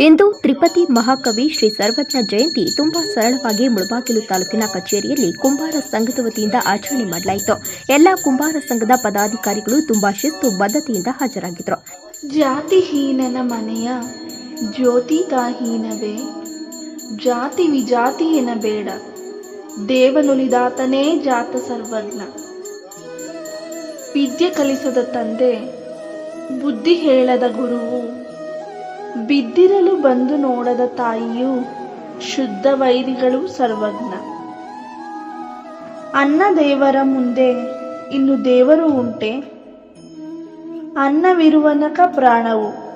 ಇಂದು ತ್ರಿಪತಿ ಮಹಾಕವಿ ಶ್ರೀ ಸರ್ವಜ್ಞ ಜಯಂತಿ ತುಂಬಾ ಸರಳವಾಗಿ ಮುಳಬಾಗಿಲು ತಾಲೂಕಿನ ಕಚೇರಿಯಲ್ಲಿ ಕುಂಬಾರ ಸಂಘದ ವತಿಯಿಂದ ಆಚರಣೆ ಮಾಡಲಾಯಿತು. ಎಲ್ಲ ಕುಂಬಾರ ಸಂಘದ ಪದಾಧಿಕಾರಿಗಳು ತುಂಬಾ ಶಿಸ್ತು, ಬದ್ಧತೆಯಿಂದ ಹಾಜರಾಗಿದ್ದರು ಜಾತಿಹೀನನ ಮನೆಯ ಜ್ಯೋತಿದಾಹೀನವೇ ಜಾತಿ ವಿಜಾತಿ ಎನಬೇಡ ದೇವನುಲಿದಾತನೇ ಜಾತ ಸರ್ವಜ್ಞ. ವಿದ್ಯೆ ಕಲಿಸದ ತಂದೆ, ಬುದ್ಧಿ ಹೇಳದ ಗುರುವು ಬಿದ್ದಿರಲು ಬಂದು ನೋಡದ ತಾಯಿಯು ಶುದ್ಧ ವೈರಿಗಳು ಸರ್ವಜ್ಞ. ಅನ್ನ ದೇವರ ಮುಂದೆ ಇನ್ನು ದೇವರು ಉಂಟೆ. ಅನ್ನವಿರುವನಕ ಪ್ರಾಣವು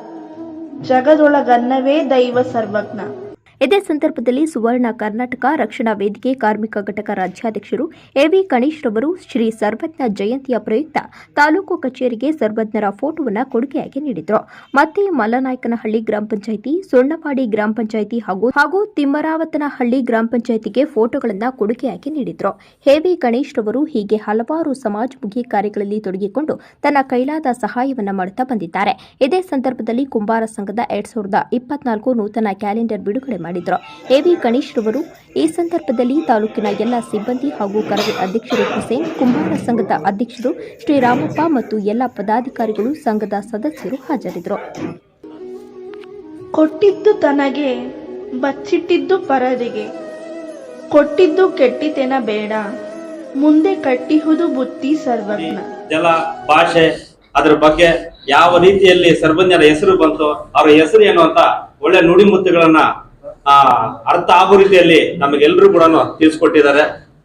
ಜಗದೊಳಗನ್ನವೇ ದೈವ ಸರ್ವಜ್ಞ. ಇದೇ ಸಂದರ್ಭದಲ್ಲಿ ಸುವರ್ಣ ಕರ್ನಾಟಕ ರಕ್ಷಣಾ ವೇದಿಕೆ ಕಾರ್ಮಿಕ ಘಟಕ ರಾಜ್ಯಾಧ್ಯಕ್ಷರು ಎವಿ ಗಣೇಶ್ ರವರು ಶ್ರೀ ಸರ್ವಜ್ಞ ಜಯಂತಿಯ ಪ್ರಯುಕ್ತ ತಾಲೂಕು ಕಚೇರಿಗೆ ಸರ್ವಜ್ಞರ ಫೋಟೋವನ್ನು ಕೊಡುಗೆಯಾಗಿ ನೀಡಿದರು. ಮತ್ತೆ ಮಲ್ಲನಾಯಕನಹಳ್ಳಿ ಗ್ರಾಮ ಪಂಚಾಯಿತಿ ಸೊಣ್ಣಪಾಡಿ ಗ್ರಾಮ ಪಂಚಾಯಿತಿ ಹಾಗೂ ಹಾಗೂ ತಿಮ್ಮರಾವತನಹಳ್ಳಿ ಗ್ರಾಮ ಪಂಚಾಯಿತಿಗೆ ಫೋಟೋಗಳನ್ನು ಕೊಡುಗೆಯಾಗಿ ನೀಡಿದರು. ಎವಿ ಗಣೇಶ್ ರವರು ಹೀಗೆ ಹಲವಾರು ಸಮಾಜಮುಖಿ ಕಾರ್ಯಗಳಲ್ಲಿ ತೊಡಗಿಕೊಂಡು ತನ್ನ ಕೈಲಾದ ಸಹಾಯವನ್ನು ಮಾಡುತ್ತಾ ಬಂದಿದ್ದಾರೆ. ಇದೇ ಸಂದರ್ಭದಲ್ಲಿ ಕುಂಬಾರ ಸಂಘದ ಎರಡ್ ಸಾವಿರದ ಇಪ್ಪತ್ನಾಲ್ಕು ನೂತನ ಕ್ಯಾಲೆಂಡರ್ ಬಿಡುಗಡೆ ಮಾಡಿದರು. ಎವಿ ಗಣೇಶ್ ರವರು ಈ ಸಂದರ್ಭದಲ್ಲಿ ತಾಲೂಕಿನ ಎಲ್ಲ ಸಿಬ್ಬಂದಿ ಹಾಗೂ ಕರವೇ ಅಧ್ಯಕ್ಷರು ಹುಸೇನ್ ಕುಂಬಾರ ಸಂಘದ ಅಧ್ಯಕ್ಷರು ಶ್ರೀರಾಮಪ್ಪ ಮತ್ತು ಎಲ್ಲ ಪದಾಧಿಕಾರಿಗಳು ಸಂಘದ ಸದಸ್ಯರು ಹಾಜರಿದ್ದರು. ಕೊಟ್ಟಿದ್ದು ತನಗೆ ಬಚ್ಚಿಟ್ಟಿದ್ದು ಪರರಿಗೆ. ಕೊಟ್ಟಿದ್ದು ಕೆಟ್ಟಿತೆನ ಬೇಡ ಮುಂದೆ ಕಟ್ಟಿಹುದು ಬುತ್ತಿ ಸರ್ವಜ್ಞ. ಜಲ ಭಾಷೆ ಅದ್ರ ಬಗ್ಗೆ ಯಾವ ರೀತಿಯಲ್ಲಿ ಸರ್ವಜ್ಞರ ಹೆಸರು ಬಂತು ಅವರ ಹೆಸರು ಏನು ಅಂತ ಒಳ್ಳೆ ನುಡಿಮುತ್ತುಗಳನ್ನ ಆ ಅರ್ಥ ಆಗೋ ರೀತಿಯಲ್ಲಿ ನಮಗೆಲ್ಲರೂ ಕೂಡ ತಿಳಿಸ್ಕೊಟ್ಟಿದ್ದಾರೆ.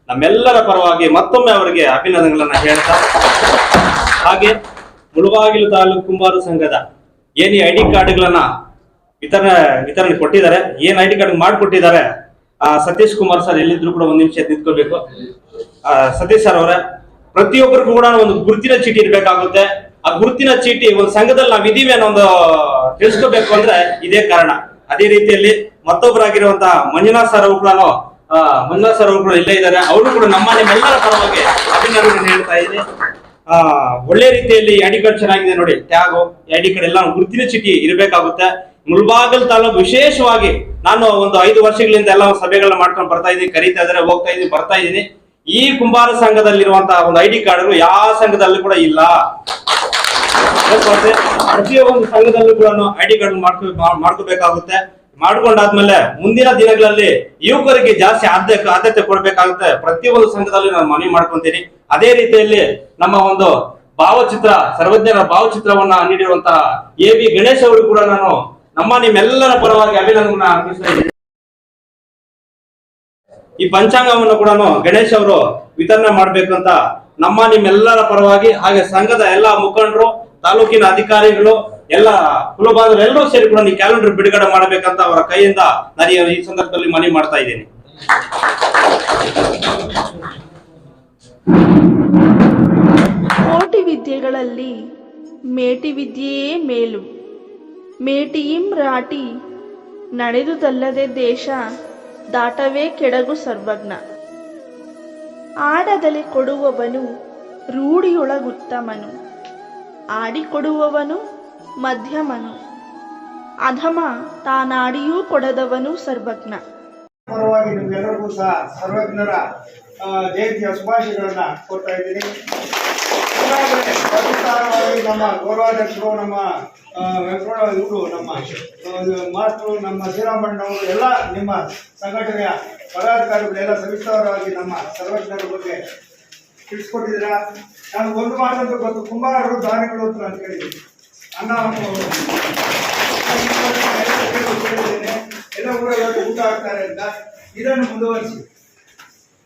ನಮ್ಮೆಲ್ಲರ ಪರವಾಗಿ ಮತ್ತೊಮ್ಮೆ ಅವರಿಗೆ ಅಭಿನಂದನೆಗಳನ್ನ ಹೇಳ್ತಾ ಹಾಗೆ ಮುಳುಬಾಗಿಲು ತಾಲೂಕು ಕುಂಬಾರ ಸಂಘದ ಏನ್ ಐ ಡಿ ಕಾರ್ಡ್ಗಳನ್ನ ವಿತರಣೆ ವಿತರಣೆ ಕೊಟ್ಟಿದ್ದಾರೆ ಏನ್ ಐ ಡಿ ಕಾರ್ಡ್ ಮಾಡಿಕೊಟ್ಟಿದ್ದಾರೆ ಆ ಸತೀಶ್ ಕುಮಾರ್ ಸರ್ ಎಲ್ಲಿದ್ರು ಕೂಡ ಒಂದ್ ನಿಮಿಷ ನಿಂತ್ಕೋಬೇಕು ಆ, ಸತೀಶ್ ಸರ್ ಅವರೇ ಪ್ರತಿಯೊಬ್ಬರಿಗೂ ಕೂಡ ಒಂದು ಗುರುತಿನ ಚೀಟಿ ಇರ್ಬೇಕಾಗುತ್ತೆ. ಆ ಗುರುತಿನ ಚೀಟಿ ಒಂದು ಸಂಘದಲ್ಲಿ ನಾವ್ ಇದೀವಿ ಅನ್ನೋ ಒಂದು ತಿಳಿಸ್ಕೋಬೇಕು ಅಂದ್ರೆ ಇದೇ ಕಾರಣ. ಅದೇ ರೀತಿಯಲ್ಲಿ ಮತ್ತೊಬ್ಬರಾಗಿರುವಂತಹ ಮಂಜುನಾಥ್ ಸರ್ ಅವರು ಕೂಡ ಮಂಜುನಾಥ್ ಸರ್ ಅವರು ಕೂಡ ಇಲ್ಲೇ ಇದ್ದಾರೆ. ಅವರು ಕೂಡ ನಮ್ಮ ನಿಮ್ಮೆಲ್ಲರ ಪರವಾಗಿ ಅಭಿನಂದನೆ ಹೇಳ್ತಾ ಇದ್ದೀನಿ. ಆ, ಒಳ್ಳೆ ರೀತಿಯಲ್ಲಿ ಐ ಕಡೆ ಕಾರ್ಡ್ ಚೆನ್ನಾಗಿದೆ ನೋಡಿ. ಟ್ಯಾಗು ಐ ಡಿ ಕಾರ್ಡ್ ಎಲ್ಲ ಗುರುತಿನ ಚೀಟಿ ಇರಬೇಕಾಗುತ್ತೆ. ಮುಳ್ಬಾಗಲ್ ತಾಲೂಕು ವಿಶೇಷವಾಗಿ ನಾನು ಒಂದು ಐದು ವರ್ಷಗಳಿಂದ ಎಲ್ಲ ಸಭೆಗಳನ್ನ ಮಾಡ್ಕೊಂಡು ಬರ್ತಾ ಇದ್ದೀನಿ. ಕರೀತಾ ಇದ್ದಾರೆ, ಹೋಗ್ತಾ ಇದ್ದೀನಿ, ಬರ್ತಾ ಇದ್ದೀನಿ. ಈ ಕುಂಬಾರ ಸಂಘದಲ್ಲಿರುವಂತಹ ಒಂದು ಐ ಡಿ ಕಾರ್ಡ್ಗಳು ಯಾವ ಸಂಘದಲ್ಲೂ ಕೂಡ ಇಲ್ಲ. ಪ್ರತಿಯೊಂದು ಸಂಘದಲ್ಲೂ ಕೂಡ ಕಾರ್ಡ್ ಮಾಡ್ಕೊ ಮಾಡ್ಕೋಬೇಕಾಗುತ್ತೆ. ಮಾಡ್ಕೊಂಡಾದ್ಮೇಲೆ ಮುಂದಿನ ದಿನಗಳಲ್ಲಿ ಯುವಕರಿಗೆ ಜಾಸ್ತಿ ಆದ್ಯತೆ ಆದ್ಯತೆ ಕೊಡ್ಬೇಕಾಗುತ್ತೆ. ಪ್ರತಿಯೊಂದು ಸಂಘದಲ್ಲಿ ನಾನು ಮನವಿ ಮಾಡ್ಕೊಂತೀನಿ. ಅದೇ ರೀತಿಯಲ್ಲಿ ನಮ್ಮ ಒಂದು ಭಾವಚಿತ್ರ, ಸರ್ವಜ್ಞರ ಭಾವಚಿತ್ರವನ್ನ ನೀಡಿರುವಂತಹ ಎ ಬಿ ಗಣೇಶ್ ಅವರು ಕೂಡ ನಾನು ನಮ್ಮ ನಿಮ್ಮೆಲ್ಲರ ಪರವಾಗಿ ಅಭಿನಂದನೆ ಇದ್ದೀನಿ ಈ ಪಂಚಾಂಗವನ್ನು ಕೂಡ ಗಣೇಶ್ ಅವರು ವಿತರಣೆ ಮಾಡ್ಬೇಕಂತ ನಮ್ಮ ನಿಮ್ಮೆಲ್ಲರ ಪರವಾಗಿ ಹಾಗೆ ಸಂಘದ ಎಲ್ಲ ಮುಖಂಡರು ತಾಲೂಕಿನ ಅಧಿಕಾರಿಗಳು, ಎಲ್ಲ ಕುಲಬಾಂಧವರು ಎಲ್ಲರೂ ಸೇರಿ ಕೂಡ ನೀವು ಕ್ಯಾಲೆಂಡರ್ ಬಿಡುಗಡೆ ಮಾಡಬೇಕಂತ ಅವರ ಕೈಯಿಂದ ನಾನು ಈ- ಸಂದರ್ಭದಲ್ಲಿ ಮನವಿ ಮಾಡ್ತಾ ಇದ್ದೇನೆ. ಕೋಟಿ ವಿದ್ಯೆಗಳಲ್ಲಿ ಮೇಟಿ ವಿದ್ಯೆಯೇ ಮೇಲು. ಮೇಟಿಯಿಂ ರಾಟಿ ನಡೆದುದಲ್ಲದೆ ದೇಶ ದಾಟವೇ ಕೆಡಗು ಸರ್ವಜ್ಞ. ಆಡದಲೆ ಕೊಡುವವನು ರೂಢಿಯೊಳಗುತ್ತಮನು. ಆಡಿಕೊಡುವವನು ಮಧ್ಯಮನು. ಅಧಮ ತಾನಾಡಿಯೂ ಕೊಡದವನು ಸರ್ವಜ್ಞ. ಪರವಾಗಿ ನಿಮ್ಗೆಲ್ಲರಿಗೂ ಸಹ ಸರ್ವಜ್ಞರ ಜಯಂತಿಯ ಶುಭಾಶಯಗಳನ್ನ ಕೊಡ್ತಾ ಇದ್ದೀನಿ. ನಮ್ಮ ಗೌರವಾಧ್ಯಕ್ಷರು, ನಮ್ಮ ವೆಂಕಟ ಇವರು ನಮ್ಮ ಮಾಸ್ಟ್ರು, ನಮ್ಮ ಶ್ರೀರಾಮಣ್ಣವರು ಎಲ್ಲ ನಿಮ್ಮ ಸಂಘಟನೆಯ ಪದಾಧಿಕಾರಿಗಳೆಲ್ಲ ಸವಿಸ್ತಾರವಾಗಿ ನಮ್ಮ ಸರ್ವಜ್ಞರ ಬಗ್ಗೆ ತಿಳಿಸ್ಕೊಟ್ಟಿದ್ದೀರಾ? ನಾನು ಒಂದು ಮಾತಂತೂ ಗೊತ್ತು ಕುಂಬಾರರು ದಾನಿಗಳು ಅಂತ ನಾನು ಕೇಳಿದ್ದೀನಿ ಅನ್ನ ಎಲ್ಲ ಊರಲ್ಲಿ ಊಟ ಆಗ್ತಾರೆ ಅಂತ ಇದನ್ನು ಮುಂದುವರಿಸಿ.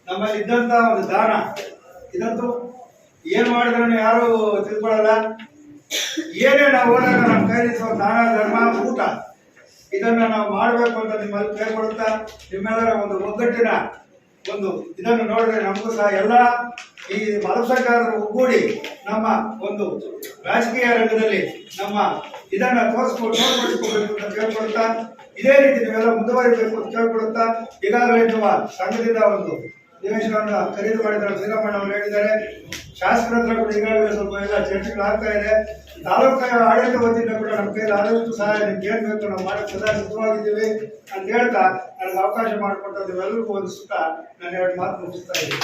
ನಮ್ಮಲ್ಲಿ ಇದ್ದಂತ ಒಂದು ದಾನ. ಇದಂತೂ ಏನ್ ಮಾಡಿದ್ರೂ ಯಾರು ತಿಳ್ಕೊಳ್ಳಲ್ಲ. ಏನೇ ನಾವು ಹೋದಾಗ ನಮ್ಮ ಕೈಲಿಸುವ ದಾನ, ಧರ್ಮ, ಊಟ. ಇದನ್ನ ನಾವು ಮಾಡಬೇಕು ಅಂತ ನಿಮ್ಮಲ್ಲಿ ಕೇಳ್ಕೊಡುತ್ತಾ ನಿಮ್ಮೆಲ್ಲರ ಒಂದು ಒಗ್ಗಟ್ಟಿನ ಒಂದು ಇದನ್ನು ನೋಡಿದ್ರೆ ನಮಗೂ ಸಹ ಎಲ್ಲ ಈ ಮಲಸಂಗಾರರು ಒಗ್ಗೂಡಿ ನಮ್ಮ ಒಂದು ರಾಜಕೀಯ ರಂಗದಲ್ಲಿ ನಮ್ಮ ಇದನ್ನ ತೋರಿಸ್ಕೊಂಡು ನೋಡ್ಕೊಳ್ಬೇಕು ಅಂತ ಕೇಳ್ಕೊಡುತ್ತಾ ಇದೇ ರೀತಿ ನೀವೆಲ್ಲ ಮುಂದುವರಿಬೇಕು ಅಂತ ಕೇಳ್ಕೊಡುತ್ತಾ ಈಗಾಗಲೇ ನಿಮ್ಮ ಸಂಘದಿಂದ ಒಂದು ನಿವೇಶನವನ್ನು ಖರೀದಿ ಮಾಡಿದ ಶ್ರೀರಾಮಣ್ಣ ಅವರು ಹೇಳಿದ್ದಾರೆ. ಶಾಸಕರ ಹತ್ರ ಕೂಡ ಈಗಾಗಲೇ ಸ್ವಲ್ಪ ಎಲ್ಲ ಚರ್ಚೆಗಳು ಆಗ್ತಾ ಇದೆ. ತಾಲೂಕು ಆಡಳಿತ ವತಿಯಿಂದ ಕೂಡ ನಮ್ಮ ಕೈಯಲ್ಲಿ ಆದಷ್ಟು ಸಹಾಯ ನಿಮ್ಗೆ ಏನ್ ನಾವು ಮಾಡಕ್ಕೆ ಸದಾ ಸಿದ್ಧವಾಗಿದ್ದೀವಿ ಅಂತ ಹೇಳ್ತಾ ನನಗೆ ಅವಕಾಶ ಮಾಡಿಕೊಟ್ಟು ನೀವೆಲ್ಲರಿಗೂ ಒಂದು ಸುತ್ತ ನಾನು ಎರಡು ಮಾತು ಮುಗಿಸ್ತಾ ಇದ್ದೀನಿ.